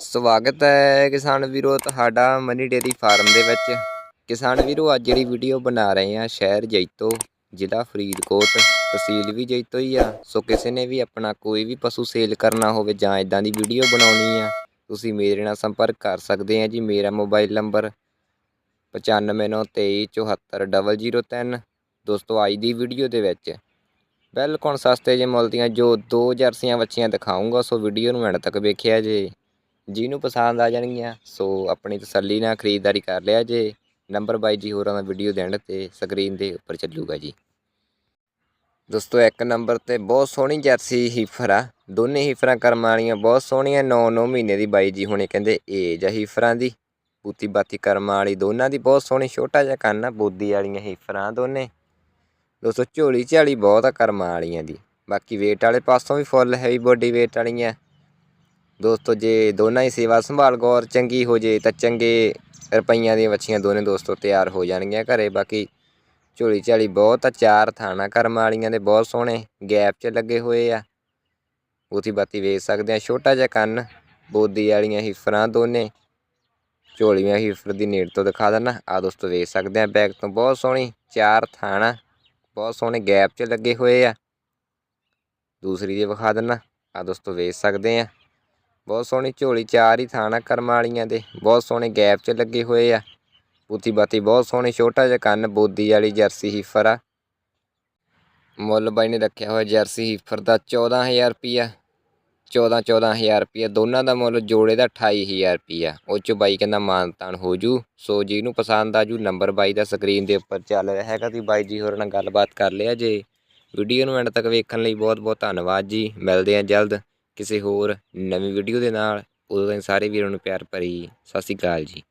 ਸਵਾਗਤ ਹੈ ਕਿਸਾਨ ਵੀਰੋ ਤੁਹਾਡਾ ਮਨੀ ਡੇਰੀ ਫਾਰਮ ਦੇ ਵਿੱਚ। ਕਿਸਾਨ ਵੀਰੋ, ਅੱਜ ਜਿਹੜੀ ਵੀਡੀਓ ਬਣਾ ਰਹੇ ਆ ਸ਼ਹਿਰ ਜੈਤੋ, ਜ਼ਿਲ੍ਹਾ ਫਰੀਦਕੋਟ, ਤਹਿਸੀਲ ਵੀ ਜੈਤੋ ਹੀ ਆ। ਸੋ ਕਿਸੇ ਨੇ ਵੀ ਆਪਣਾ ਕੋਈ ਵੀ ਪਸ਼ੂ ਸੇਲ ਕਰਨਾ ਹੋਵੇ ਜਾਂ ਇਦਾਂ ਦੀ ਵੀਡੀਓ ਬਣਾਉਣੀ ਆ, ਤੁਸੀਂ ਮੇਰੇ ਨਾਲ ਸੰਪਰਕ ਕਰ ਸਕਦੇ ਆ ਜੀ। ਮੇਰਾ ਮੋਬਾਈਲ ਨੰਬਰ 9593247003 ਦੋਸਤੋ ਅੱਜ ਦੀ ਵੀਡੀਓ ਦੇ ਵਿੱਚ ਬਿਲਕੁਲ ਸਸਤੇ ਜੇ ਮੁੱਲ ਦੀਆਂ ਜੋ ਦੋ ਜਰਸੀਆਂ ਬੱਚੀਆਂ ਦਿਖਾਉਂਗਾ ਸੋ ਵੀਡੀਓ ਨੂੰ ਐਂਡ ਤੱਕ ਵੇਖਿਆ ਜੇ। ਜਿਹਨੂੰ ਪਸੰਦ ਆ ਜਾਣਗੀਆਂ, ਸੋ ਆਪਣੀ ਤਸੱਲੀ ਨਾਲ ਖਰੀਦਦਾਰੀ ਕਰ ਲਿਆ ਜੇ। ਨੰਬਰ ਬਾਈ ਜੀ ਹੋਰਾਂ ਦਾ ਵੀਡੀਓ ਦੇਣ ਤੇ ਸਕਰੀਨ ਦੇ ਉੱਪਰ ਚੱਲੂਗਾ ਜੀ। ਦੋਸਤੋ, ਇੱਕ ਨੰਬਰ ਤੇ ਬਹੁਤ ਸੋਹਣੀ ਜਰਸੀ ਹੀਫਰ ਆ। ਦੋਨੇ ਹੀਫਰਾਂ ਕਰਮ ਵਾਲੀਆਂ ਬਹੁਤ ਸੋਹਣੀਆਂ। 9-9 ਮਹੀਨੇ ਦੀ ਬਾਈ ਜੀ ਹੁਣੇ ਕਹਿੰਦੇ ਏਜ ਆ ਹੀਫਰਾਂ ਦੀ। ਬੂਤੀ ਬਾਤੀ ਕਰਮ ਵਾਲੀ ਦੋਨਾਂ ਦੀ ਬਹੁਤ ਸੋਹਣੀ, ਛੋਟਾ ਜਿਹਾ ਕੰਨ ਆ, ਬੋਦੀ ਵਾਲੀਆਂ ਹੀਫਰਾਂ ਦੋਨੇ। ਦੋਸਤੋ, ਝੋਲੀ ਝਾਲੀ ਬਹੁਤ ਆ ਕਰਮਾਂ ਵਾਲੀਆਂ ਦੀ। ਬਾਕੀ weight ਵਾਲੇ ਪਾਸੋਂ ਵੀ ਫੁੱਲ ਹੈਵੀ ਬੋਡੀ weight ਵਾਲੀਆਂ। ਦੋਸਤੋ, ਜੇ ਦੋਨਾਂ ਹੀ ਸੇਵਾ ਸੰਭਾਲ ਗੌਰ ਚੰਗੀ ਹੋ ਜੇ, ਤਾਂ ਚੰਗੇ ਰੁਪਈਆਂ ਦੀਆਂ ਵੱਛੀਆਂ ਦੋਨੇ ਦੋਸਤੋ ਤਿਆਰ ਹੋ ਜਾਣਗੀਆਂ ਘਰੇ। ਬਾਕੀ ਝੋਲੀ ਝਾਲੀ ਬਹੁਤ ਆ, ਚਾਰ ਥਾਣਾ ਕਰਮ ਵਾਲੀਆਂ ਦੇ ਬਹੁਤ ਸੋਹਣੇ ਗੈਪ 'ਚ ਲੱਗੇ ਹੋਏ ਆ। ਉਥੀ ਬਾਤੀ ਵੇਚ ਸਕਦੇ ਆ, ਛੋਟਾ ਜਿਹਾ ਕੰਨ, ਬੋਦੀ ਵਾਲੀਆਂ ਹਿਫਰਾਂ ਦੋਨੇ। ਝੋਲੀਆਂ ਹਿਫਰ ਦੀ ਨੇੜ ਤੋਂ ਦਿਖਾ ਦਿੰਦਾ ਆ ਦੋਸਤੋ ਵੇਚ ਸਕਦੇ ਆ ਬੈਗ ਤੋਂ ਬਹੁਤ ਸੋਹਣੀ ਚਾਰ ਥਾਣਾ, ਬਹੁਤ ਸੋਹਣੇ ਗੈਪ 'ਚ ਲੱਗੇ ਹੋਏ ਆ। ਦੂਸਰੀ ਜੇ ਵਿਖਾ ਦਿੰਦਾ ਆ ਦੋਸਤੋ ਵੇਚ ਸਕਦੇ ਆ। ਬਹੁਤ ਸੋਹਣੀ ਝੋਲੀ, ਚਾਰ ਹੀ ਥਾਣਾ ਕਰਮ ਵਾਲੀਆਂ ਦੇ, ਬਹੁਤ ਸੋਹਣੇ ਗੈਪ 'ਚ ਲੱਗੇ ਹੋਏ ਆ। ਬੂਤੀ ਬਾਤੀ ਬਹੁਤ ਸੋਹਣੀ, ਛੋਟਾ ਜਿਹਾ ਕੰਨ, ਬੋਦੀ ਵਾਲੀ ਜਰਸੀ ਹੀਫਰ ਆ। ਮੁੱਲ ਬਾਈ ਨੇ ਰੱਖਿਆ ਹੋਇਆ ਜਰਸੀ ਹੀਫਰ ਦਾ 14000 ਰੁਪਿਆ 14 14000 ਰੁਪਿਆ ਦੋਨਾਂ ਦਾ ਮੁੱਲ ਜੋੜੇ ਦਾ 28000 ਰੁਪਿਆ ਉਹ ਚ ਬਾਈ ਕਹਿੰਦਾ ਮਾਨਤਾਨ ਹੋ ਜੂ। ਸੋ ਨੂੰ ਪਸੰਦ ਆ ਜੂ, ਨੰਬਰ ਬਾਈ ਦਾ ਸਕਰੀਨ ਦੇ ਉੱਪਰ ਚੱਲ ਰਿਹਾ ਹੈਗਾ ਤੁਸੀਂ ਬਾਈ ਜੀ ਹੋਰ ਨਾਲ ਗੱਲਬਾਤ ਕਰ ਲਿਆ ਜੇ। ਵੀਡੀਓ ਨੂੰ ਐਂਡ ਤੱਕ ਵੇਖਣ ਲਈ ਬਹੁਤ ਬਹੁਤ ਧੰਨਵਾਦ ਜੀ। ਮਿਲਦੇ ਹਾਂ ਜਲਦ। ਕਿਸੇ ਹੋਰ ਨਵੀਂ ਵੀਡੀਓ ਦੇ ਨਾਲ, ਉਦੋਂ ਤਾਈਂ ਸਾਰੇ ਵੀਰਾਂ ਨੂੰ ਪਿਆਰ ਭਰੀ ਸਤਿ ਸ਼੍ਰੀ ਅਕਾਲ ਜੀ।